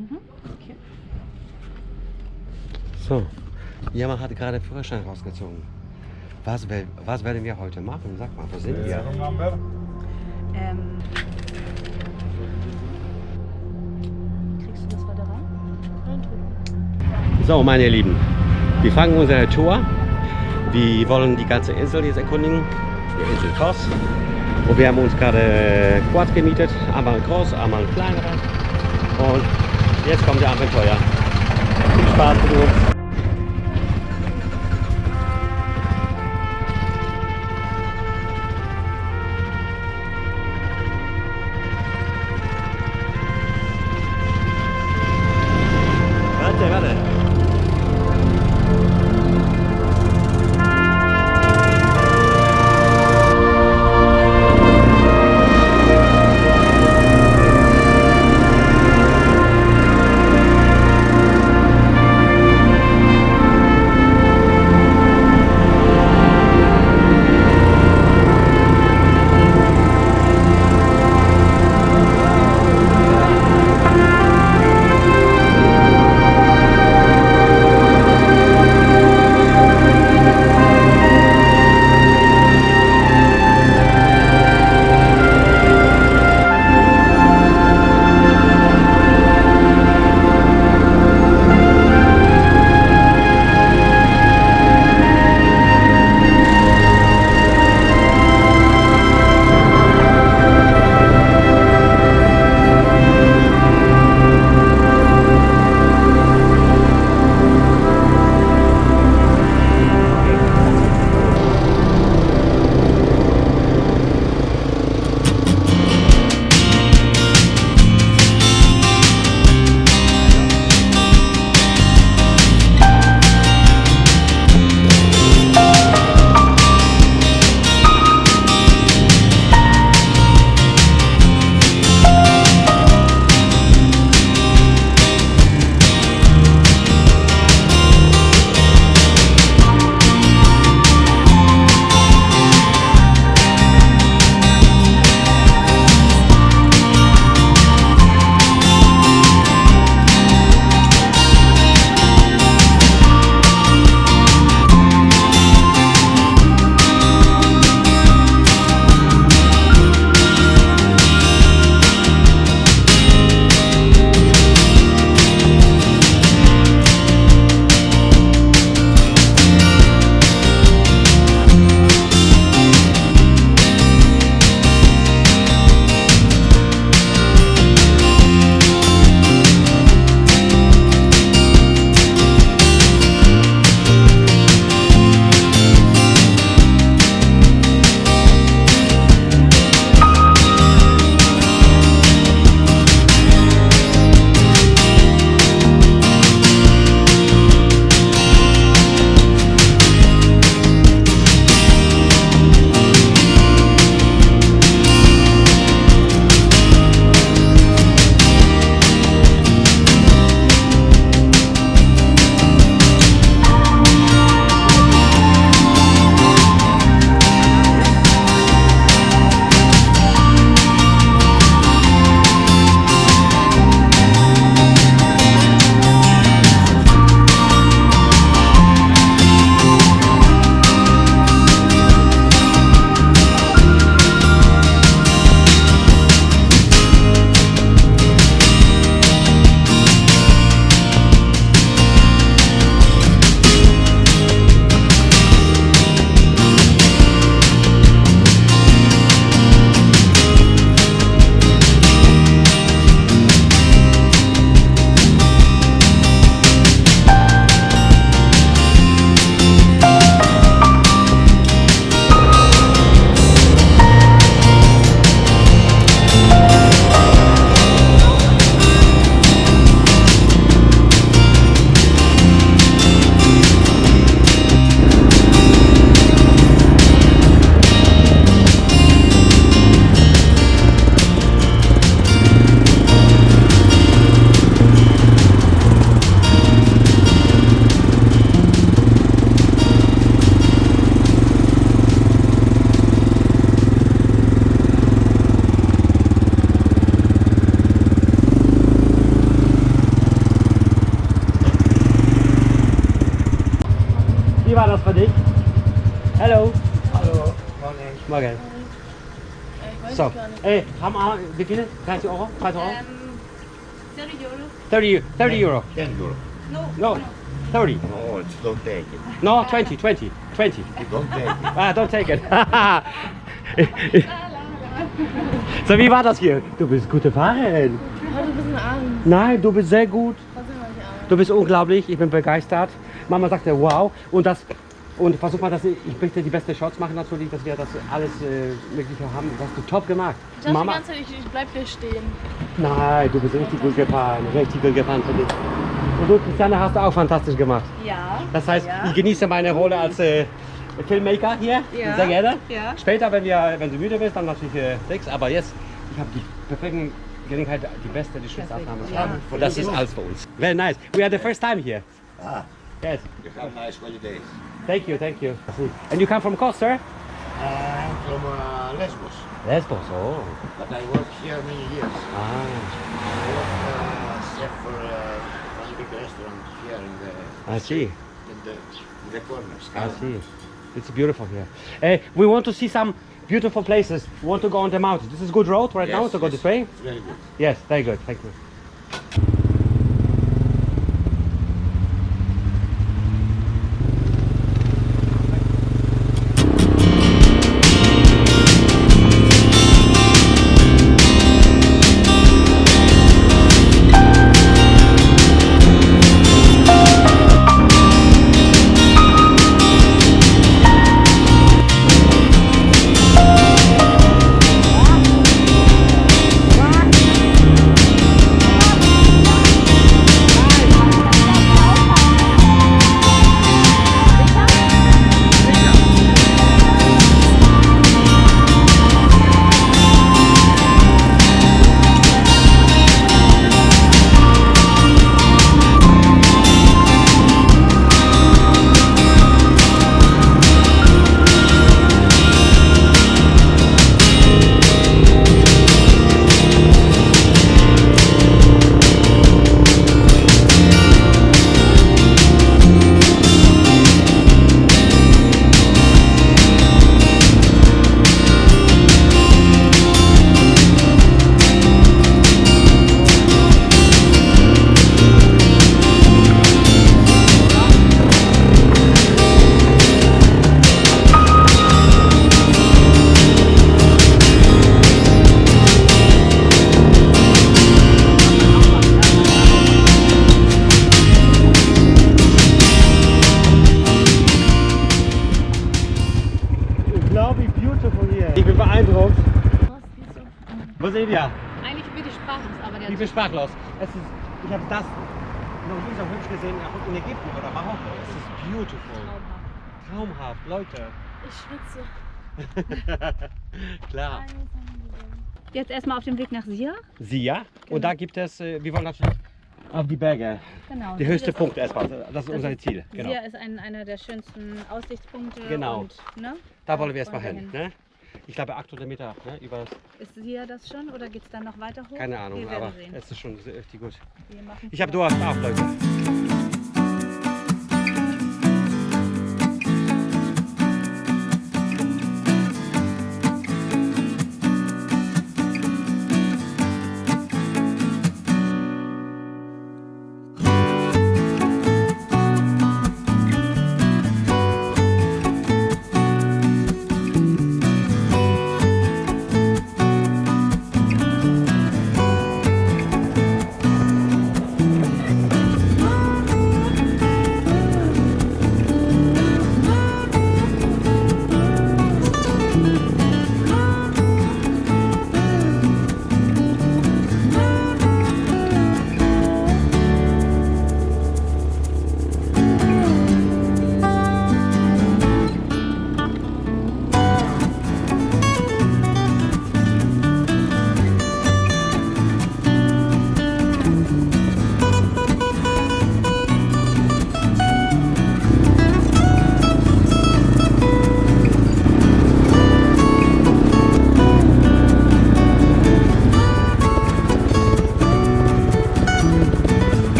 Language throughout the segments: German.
Mhm. Okay. So, Jama hat gerade Führerschein rausgezogen. Was, wel- was werden wir heute machen? Sag mal, wo sind wir? Ähm, kriegst du das weiter rein? Reindrücken. So, meine Lieben, wir fangen unsere Tour. Wir wollen die ganze Insel jetzt erkundigen, die Insel Kos. Und wir haben uns gerade Quads gemietet, einmal ein groß, einmal ein kleinerer. Und jetzt kommt der Abenteuer. Viel Spaß mit uns. Weiß So, gar nicht. ey, haben wir, wie viele? 30 Euro? 30 Euro? Ähm, 30 Euro? 30, 30 Euro. 10 euro. No. No, 30. No, it's don't take it. No, 20, 20, 20. Don't take it. Ah, don't take it. so, wie war das hier? Du bist gute Fahrerin. Hatte ein bisschen Angst. Nein, du bist sehr gut. Du bist unglaublich. Ich bin begeistert. Mama sagte, wow. Und das und versuch mal, dass ich, ich möchte die beste Shots machen natürlich, dass wir das alles äh, Mögliche haben. Das hast du top gemacht. Ich dachte Mama, die ganze Zeit, ich, ich bleib hier stehen. nein, du bist richtig gut gefahren. Richtig gut gefahren für dich. Und du, Christiane, hast du auch fantastisch gemacht. Ja. Das heißt, Ja. ich genieße meine Rolle als äh, Filmmaker hier. Ja. Sehr gerne. Ja. Später, wenn, wir, wenn du müde bist, dann natürlich äh, nichts. Aber jetzt, ich habe die perfekte Gelegenheit, die beste, die schönste Aufnahme zu haben. Und das ist alles für uns. Very nice. We are the first time here. Ah, Yes. you have nice holidays. Thank you, thank you. And you come from Kos, sir? Uh, I'm from uh, Lesbos, Lesbos. Oh. but I worked here many years. Ah. I worked uh, chef for uh, one big restaurant here in the I see. in the, in the corners. I see. It's beautiful here. Hey, we want to see some beautiful places. We want to go on the mountain. This is good road right now Yes, to go this way. It's very good. Yes, very good. Thank you. Sprachlos, aber der Ich bin sprachlos. Es ist, ich habe das noch nie so hübsch gesehen, in Ägypten oder Marokko. Es ist beautiful. Traumhaft. Traumhaft, Leute. Ich schwitze. Klar. Jetzt erstmal auf dem Weg nach Sia. Sia. Genau. Und da gibt es, äh, wir wollen natürlich auf die Berge. Genau. Der höchste Punkt erstmal. Das ist unser Ziel. Genau. Sia ist ein, einer der schönsten Aussichtspunkte. Genau. Und, ne? Da wollen wir erstmal wir hin. Ne? Ich glaube 800 Meter ne? über Ist Sia das schon oder geht es dann noch weiter hoch? keine Ahnung, aber sehen. es ist schon sehr- richtig gut. Ich habe. Durst auch, Leute.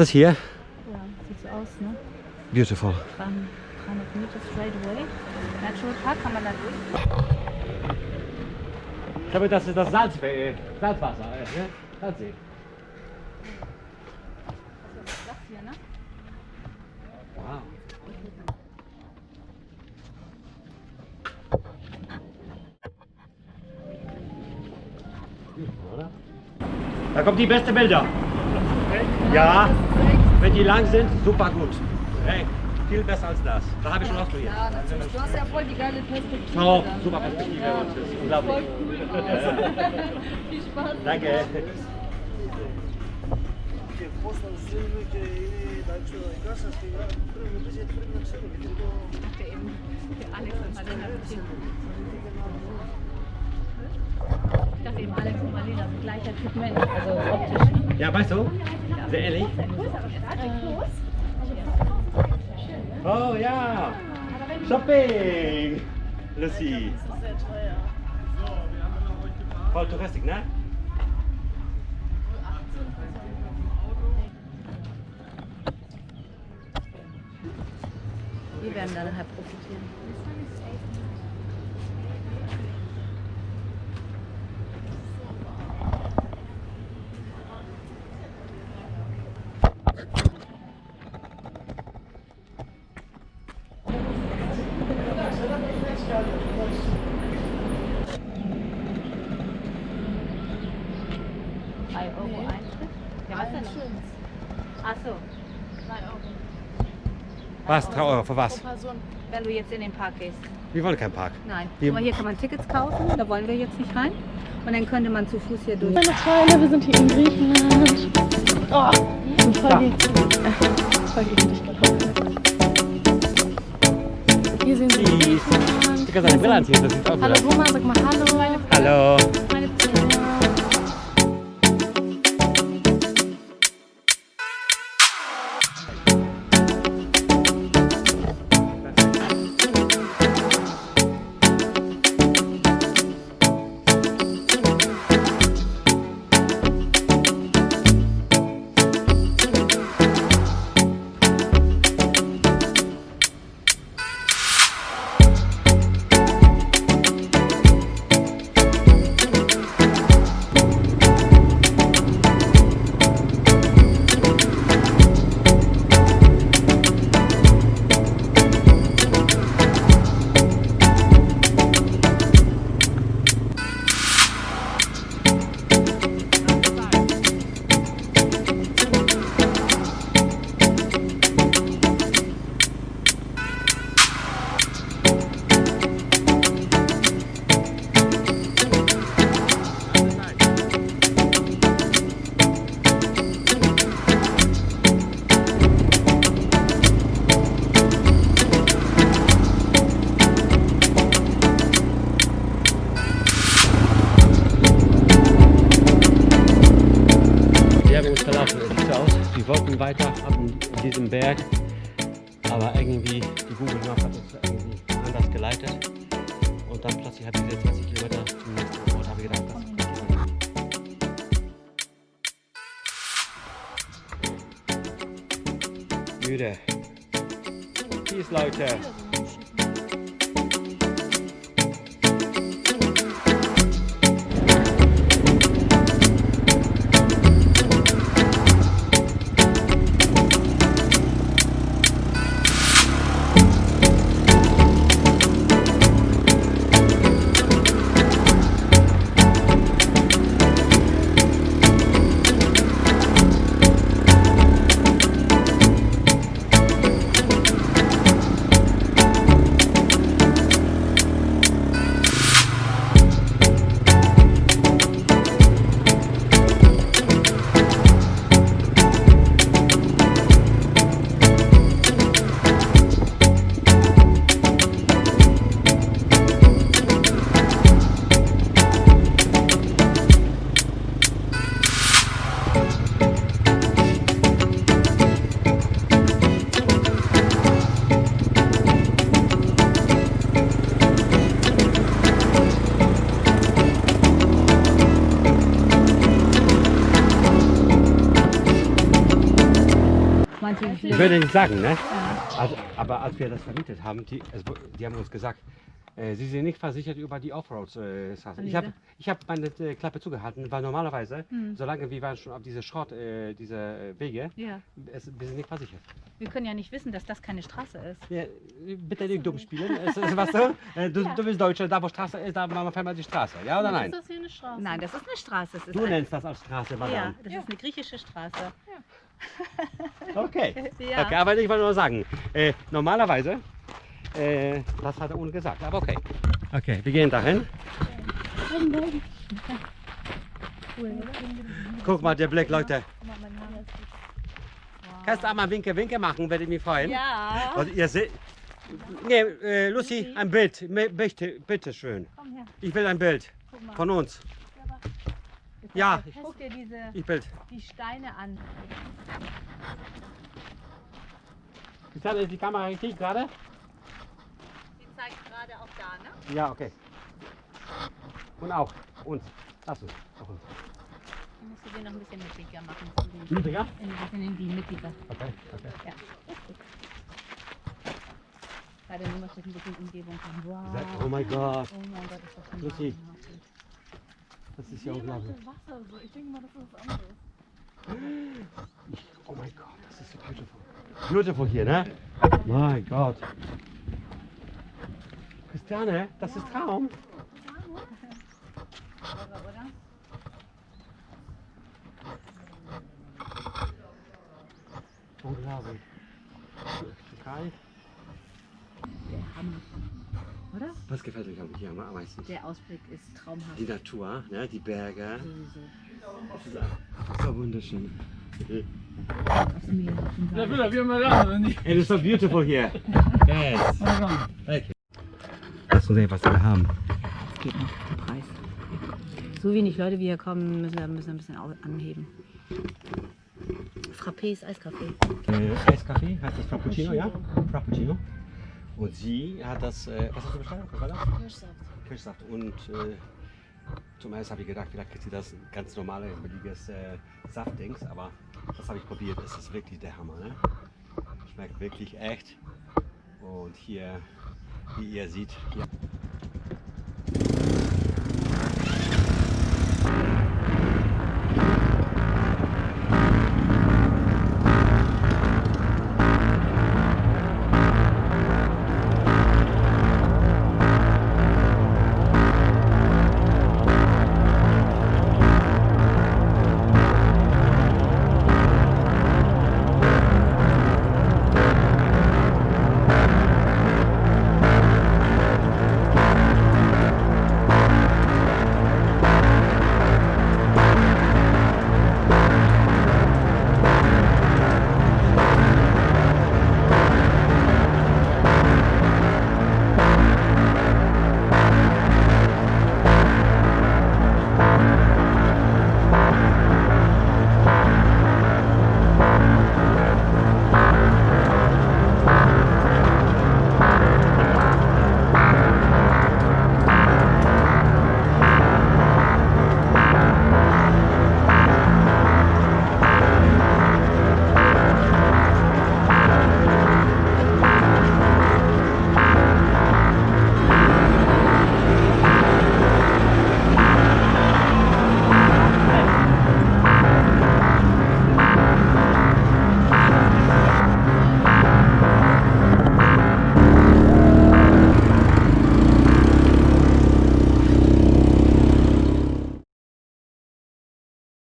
Ist das hier? Ja, sieht so aus, ne? Beautiful. 300 Meter straight away. Natural Park kann man da durch. Ich glaube, das ist das Salz, äh, Salzwasser. Äh, ne? Salzsee. Was ist das hier, ne? Wow. Da kommt die beste Bilder. Ja, wenn die lang sind, super gut. Hey, viel besser als das. Da habe ich schon ausprobiert. Ja, natürlich. Du hast ja voll die geile Perspektive. Oh, da. super Perspektive. Ja. und das ist unglaublich. Voll cool. Viel Spaß. Danke. Alex und Marlena Ich dachte eben, Alex und Marlena sind gleicher Typ Mensch, also optisch. Ja, weißt du? Sehr ehrlich. Oh ja. Shopping. Lucy. Voll Touristik, ne? Wir werden da nachher profitieren. Drei Euro Eintritt? Ja, was denn? Ach so. Was? 3 Euro für was? Wenn du jetzt in den Park gehst. Wir wollen keinen Park. Nein. Wir- Aber hier kann man Tickets kaufen, da wollen wir jetzt nicht rein. Und dann könnte man zu Fuß hier durch. Meine Freunde, wir sind hier in Griechenland. Oh, voll die, voll die Hier sehen Sie. Ich kann seine Brille anziehen, das sieht auch Hallo gut aus. Roma, sag mal Hallo. Hallo. Meine Müde. Peace, Leute. Wie Ich würde nicht sagen, ne? Also, aber als wir das vermietet haben, die, es, die haben uns gesagt, äh, sie sind nicht versichert über die Offroads. Äh, Straße. ich habe ich hab meine äh, Klappe zugehalten, weil normalerweise, Hm. solange wir waren schon auf diese Schrott, äh, diese äh, Wege, Ja. es, wir sind nicht versichert. Wir können ja nicht wissen, dass das keine Straße ist. Ja, bitte nicht dumm spielen. Es, ist, was du? Äh, du, du bist Deutscher, da wo Straße ist, da machen wir die Straße. Ja oder nein? Ist das hier eine Straße? Nein, das ist eine Straße. Es ist Du nennst das als Straße, ja, Madame. das ist eine griechische Straße. Okay. Ja. okay. Aber ich wollte nur sagen, äh, normalerweise, äh, das hat er ohne gesagt, aber okay. Okay, wir gehen dahin. Guck mal, der Blick, Leute. Kannst du einmal Winke, Winke machen, würde ich mich freuen. Ja. Also ihr seht. Nee, äh, Lucy, ein Bild. Bitte, bitte schön. Komm her, Ich will ein Bild von uns. Ja, Jetzt Guck dir diese, ich Bild. die Steine an. Christiane, ist die Kamera richtig gerade? Die zeigt gerade auch da, ne? Ja, okay. Und auch uns. Uns. Auch uns. Dann musst du den noch ein bisschen mittiger machen. Niedriger? Ein bisschen in die mittiger. Okay, okay. Ja. Gerade nur mal ein bisschen Umgebung. Wow. Oh mein Gott, Oh mein Gott, ist das schon. Das ist ja unglaublich. Wasser so. Ich denke mal, das ist was anderes. Oh mein Gott, das ist so beautiful. Beautiful hier, ne? Mein Gott. Christiane, das ist Traum. Unglaublich. Türkei. Der Hammer. Oder? Was gefällt euch am- hier am meisten? Der Ausblick ist traumhaft. Die Natur, ne? die Berge. Sowieso. Ist so wunderschön. Wald. wieder, wir mal da, oder nicht? It is so beautiful here. Yes. Okay. Lass uns sehen, was wir haben. Es geht noch, der Preis. So wenig Leute wie hier kommen, müssen wir, müssen ein bisschen anheben. Frappés, Eiskaffee. Äh, Eiskaffee heißt das Frappuccino, ja? Frappuccino. Und sie hat das, äh, was hast du bestellt? Was war das? Kirschsaft. Kirschsaft. Und äh, zum Eis habe ich gedacht, vielleicht kriegt sie das ganz normale, billiges äh, Saftdings, aber das habe ich probiert. Es ist wirklich der Hammer. Ne? Schmeckt wirklich echt. Und hier, wie ihr seht, hier